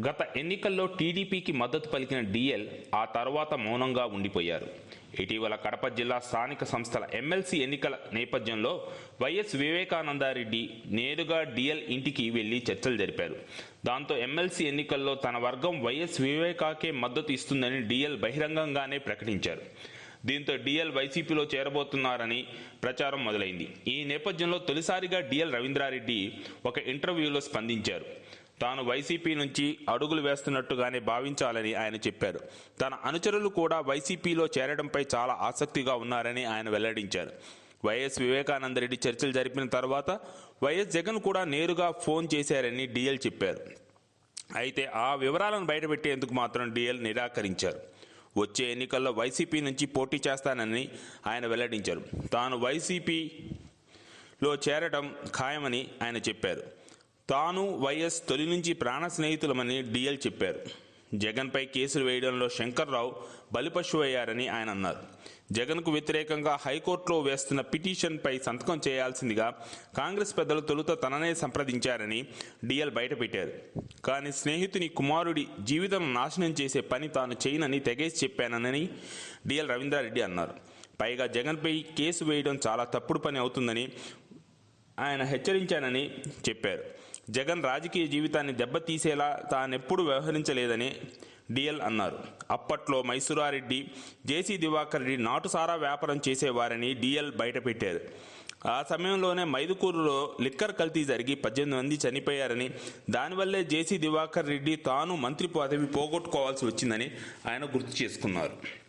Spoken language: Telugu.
గత ఎన్నికల్లో టీడీపీకి మద్దతు పలికిన డిఎల్ ఆ తర్వాత మౌనంగా ఉండిపోయారు. ఇటీవల కడప జిల్లా స్థానిక సంస్థల ఎమ్మెల్సీ ఎన్నికల నేపథ్యంలో వైఎస్ వివేకానందారెడ్డి నేరుగా డిఎల్ ఇంటికి వెళ్ళి చర్చలు జరిపారు. దాంతో ఎమ్మెల్సీ ఎన్నికల్లో తన వర్గం వైఎస్ వివేకాకే మద్దతు ఇస్తుందని డిఎల్ బహిరంగంగానే ప్రకటించారు. దీంతో డిఎల్ వైసీపీలో చేరబోతున్నారని ప్రచారం మొదలైంది. ఈ నేపథ్యంలో తొలిసారిగా డిఎల్ రవీంద్రారెడ్డి ఒక ఇంటర్వ్యూలో స్పందించారు. తాను వైసీపీ నుంచి అడుగులు వేస్తున్నట్టుగానే భావించాలని ఆయన చెప్పారు. తన అనుచరులు కూడా వైసీపీలో చేరడంపై చాలా ఆసక్తిగా ఉన్నారని ఆయన వెల్లడించారు. వైఎస్ వివేకానందరెడ్డి చర్చలు జరిపిన తర్వాత వైఎస్ జగన్ కూడా నేరుగా ఫోన్ చేశారని డిఎల్ చెప్పారు. అయితే ఆ వివరాలను బయటపెట్టేందుకు మాత్రం డిఎల్ నిరాకరించారు. వచ్చే ఎన్నికల్లో వైసీపీ నుంచి పోటీ చేస్తానని ఆయన వెల్లడించారు. తాను వైసీపీలో చేరడం ఖాయమని ఆయన చెప్పారు. తాను వైఎస్ తొలి నుంచి ప్రాణ స్నేహితులమని డిఎల్ చెప్పారు. జగన్పై కేసులు వేయడంలో శంకర్రావు బలిపశువు అయ్యారని ఆయన అన్నారు. జగన్కు వ్యతిరేకంగా హైకోర్టులో వేస్తున్న పిటిషన్పై సంతకం చేయాల్సిందిగా కాంగ్రెస్ పెద్దలు తొలుత తననే సంప్రదించారని డిఎల్ బయటపెట్టారు. కానీ స్నేహితుని కుమారుడి జీవితం నాశనం చేసే పని తాను చేయనని తెగేసి చెప్పానని డిఎల్ రవీంద్రారెడ్డి అన్నారు. పైగా జగన్పై కేసు వేయడం చాలా తప్పుడు పని అవుతుందని ఆయన హెచ్చరించానని చెప్పారు. జగన్ రాజకీయ జీవితాన్ని దెబ్బతీసేలా తానెప్పుడు వ్యవహరించలేదని డిఎల్ అన్నారు. అప్పట్లో మైసూరారెడ్డి జేసీ దివాకర్ రెడ్డి నాటుసారా వ్యాపారం చేసేవారని డిఎల్ బయటపెట్టారు. ఆ సమయంలోనే మైదుకూరులో లిక్కర్ కల్తీ జరిగి పద్దెనిమిది మంది చనిపోయారని దానివల్లే జేసీ దివాకర్ రెడ్డి తాను మంత్రి పదవి పోగొట్టుకోవాల్సి వచ్చిందని ఆయన గుర్తు చేసుకున్నారు.